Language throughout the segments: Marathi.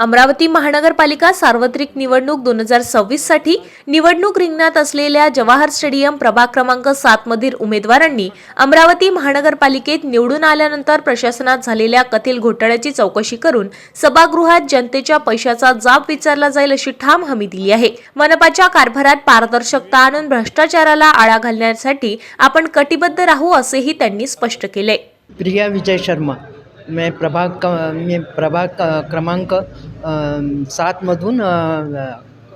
अमरावती महानगरपालिका सार्वत्रिक निवडणूक दोन हजार सव्वीससाठी निवडणूक रिंगणात असलेल्या जवाहर स्टेडियम प्रभाग क्रमांक सात मधील उमेदवारांनी अमरावती महानगरपालिकेत निवडून आल्यानंतर प्रशासनात झालेल्या कथिल घोटाळ्याची चौकशी करून सभागृहात जनतेच्या पैशाचा जाब विचारला जाईल अशी ठाम हमी दिली आहे. मनपाच्या कारभारात पारदर्शकता आणून भ्रष्टाचाराला आळा घालण्यासाठी आपण कटिबद्ध राहू असेही त्यांनी स्पष्ट केले. प्रिया विजय शर्मा. मैं प्रभाग क मी प्रभाग क- क्रमांक सातमधून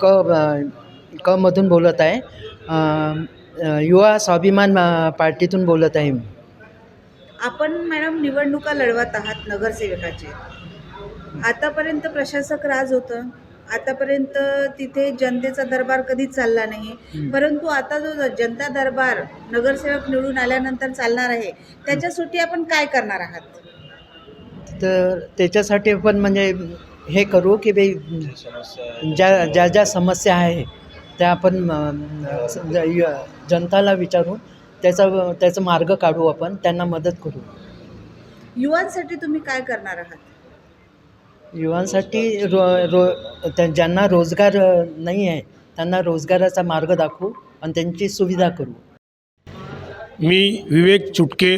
क क मधून बोलत आहे. युवा स्वाभिमान पार्टीतून बोलत आहे मी. आपण मॅडम निवडणुका लढवत आहात नगरसेवकाचे. आतापर्यंत प्रशासक राज होतं. आतापर्यंत तिथे जनतेचा दरबार कधीच चालला नाही. परंतु आता जो जनता दरबार नगरसेवक निवडून आल्यानंतर चालणार आहे त्याच्यासाठी आपण काय करणार आहात? तर त्याच्यासाठी पण म्हणजे हे करू की बाई ज्या ज्या ज्या समस्या आहे त्या आपण जनताला विचारू त्याचा त्याचा मार्ग काढू आपण त्यांना मदत करू. युवांसाठी तुम्ही काय करणार आहात? युवांसाठी रो रो त्या ज्यांना रोजगार नाही आहे त्यांना रोजगाराचा मार्ग दाखवू आणि त्यांची सुविधा करू. मी विवेक चुटके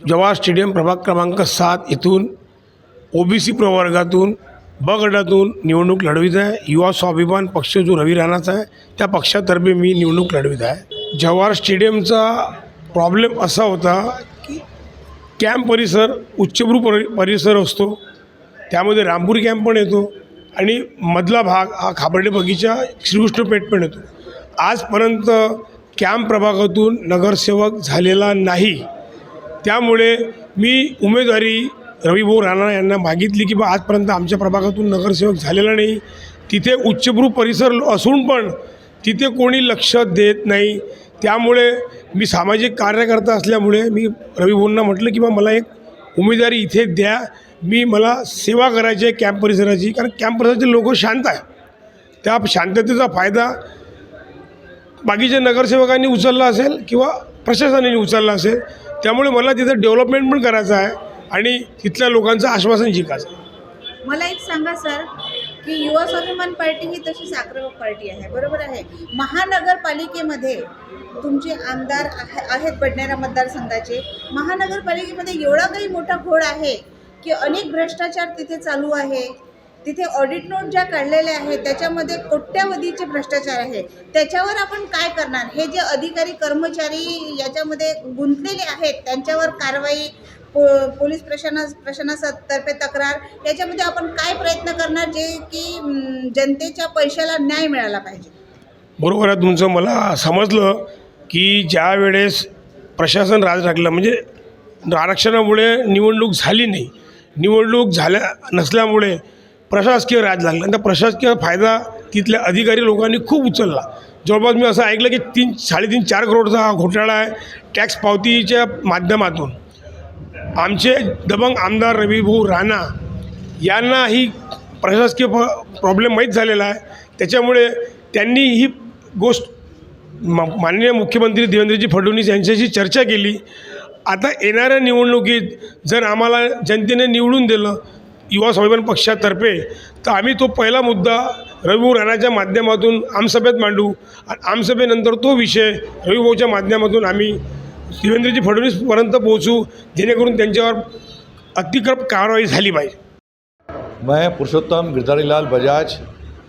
जवाहर स्टेडियम प्रभाग क्रमांक सात इथून ओ बी सी प्रवर्गातून ब गटातून निवडणूक लढवित आहे. युवा स्वाभिमान पक्ष जो रवी राणाचा आहे त्या पक्षातर्फे मी निवडणूक लढवित आहे. जवाहर स्टेडियमचा प्रॉब्लेम असा होता की कॅम्प परिसर उच्चभ्रू परि परिसर असतो. त्यामध्ये रामपूर कॅम्प पण येतो आणि मधला भाग हा खाबर्डे बगीचा श्रीकृष्ण पेठ पण येतो. आजपर्यंत कॅम्प प्रभागातून नगरसेवक झालेला नाही. त्यामुळे मी उमेदवारी रविभाऊ राणा यांना मागितली की बा आजपर्यंत आमच्या प्रभागातून नगरसेवक झालेला नाही. तिथे उच्चभ्रू परिसर असून पण तिथे कोणी लक्ष देत नाही. त्यामुळे मी सामाजिक कार्यकर्ता असल्यामुळे मी रविभाऊंना म्हटलं की बा मला एक उमेदवारी इथे द्या. मी मला सेवा करायची आहे कॅम्प परिसराची कारण कॅम्प परिसराचे लोक शांत आहे त्या शांततेचा फायदा बाकीच्या नगरसेवकांनी उचलला असेल किंवा प्रशासनाने उचलला असेल त्यामुळे मला तिथं डेव्हलपमेंट पण करायचं आहे आणि तिथल्या लोकांचं आश्वासन जिंकायचं आहे. मला एक सांगा सर की युवा स्वाभिमान पार्टी ही तशीच आक्रमक पार्टी आहे बरोबर आहे? महानगरपालिकेमध्ये तुमचे आमदार आहे- आहेत बडनेरा मतदारसंघाचे. महानगरपालिकेमध्ये एवढा काही मोठा घोड आहे की अनेक भ्रष्टाचार तिथे चालू आहे. तिथे ऑडिट नोट ज्या काढलेल्या आहेत त्याच्यामध्ये कोट्यावधीचे भ्रष्टाचार आहे. त्याच्यावर आपण काय करणार? हे जे अधिकारी कर्मचारी याच्यामध्ये गुंतलेले आहेत त्यांच्यावर कारवाई पो पोलीस प्रशासना प्रशासनातर्फे तक्रार याच्यामध्ये आपण काय प्रयत्न करणार? जे की जनतेच्या पैशाला न्याय मिळाला पाहिजे. बरोबर आहे तुमचं. मला समजलं की ज्या वेळेस प्रशासन राज लागलं म्हणजे आरक्षणामुळे निवडणूक झाली नाही. निवडणूक झाल्या नसल्यामुळे प्रशासकीय राज लागला. आणि त्या प्रशासकीय फायदा तिथल्या अधिकारी लोकांनी खूप उचलला. जवळपास मी असं ऐकलं की तीन साडेतीन चार करोडचा हा घोटाळा आहे टॅक्स पावतीच्या माध्यमातून. आमचे दबंग आमदार रविभाऊ राणा यांना ही प्रशासकीय प्रॉब्लेम माहीत झालेला आहे. त्याच्यामुळे त्यांनी ही गोष्ट मा माननीय मुख्यमंत्री देवेंद्रजी फडणवीस यांच्याशी चर्चा केली. आता येणाऱ्या निवडणुकीत जर आम्हाला जनतेने निवडून दिलं युवा स्वाभिमान पक्षातर्फे तर आम्ही तो पहिला मुद्दा रविभाऊ राणाच्या माध्यमातून आमसभेत मांडू. आणि आमसभेनंतर तो विषय रविभाऊच्या माध्यमातून आम्ही देवेंद्रजी फडणवीसपर्यंत पोहोचू जेणेकरून त्यांच्यावर अतिक्रम कारवाई झाली पाहिजे. मैं पुरुषोत्तम गिरधारीलाल बजाज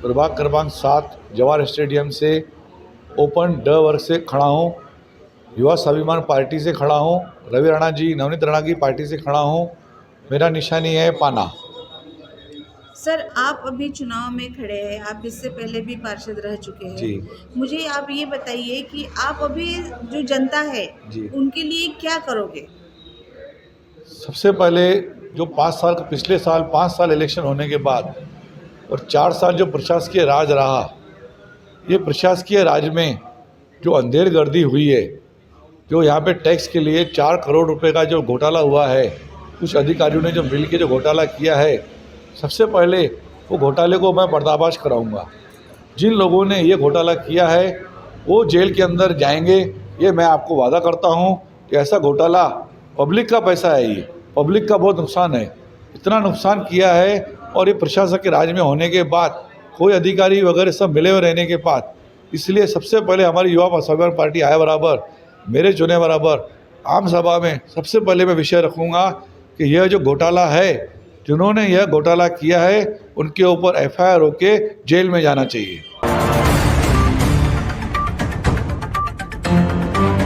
प्रभाग क्रमांक सात जवाहर स्टेडियम से ओपन ड वर्ग से खड़ा हूँ। युवा स्वाभिमान पार्टी से खड़ा हूँ। रवि राणा जी नवनीत राणा की पार्टी से खड़ा हूँ। मेरा निशानी है पाना। सर आप अभी चुनाव में खड़े हैं आप इससे पहले भी पार्षद रह चुके हैं। जी। मुझे आप ये बताइए कि आप अभी जो जनता है जी। उनके लिए क्या करोगे? सबसे पहले जो पाँच साल का पिछले साल पाँच साल इलेक्शन होने के बाद और चार साल जो प्रशासकीय राज रहा ये प्रशासकीय राज में जो अंधेर गर्दी हुई है जो यहाँ पे टैक्स के लिए चार करोड़ रुपए का जो घोटाला हुआ है कुछ अधिकारियों ने जो मिल के जो घोटाला किया है सबसे पहले वो घोटाले को मैं पर्दाफाश कराऊँगा। जिन लोगों ने ये घोटाला किया है, वो जेल के अंदर जाएँगे। ये मैं आपको वादा करता हूँ कि ऐसा घोटाला पब्लिक का पैसा है ये। पब्लिक का बहुत नुकसान है। इतना नुकसान किया है और ये प्रशासक के राज में होने के बाद कोई अधिकारी वगैरह सब मिले हुए रहने के बाद, इसलिए सबसे पहले हमारी युवा स्वाभिमान पार्टी आए बराबर, मेरे चुने बराबर, आम सभा में सबसे पहले मैं विषय रखूँगा कि यह जो घोटाला है जिन्होंने यह घोटाला किया है उनके ऊपर एफ आई आर होके जेल में जाना चाहिए।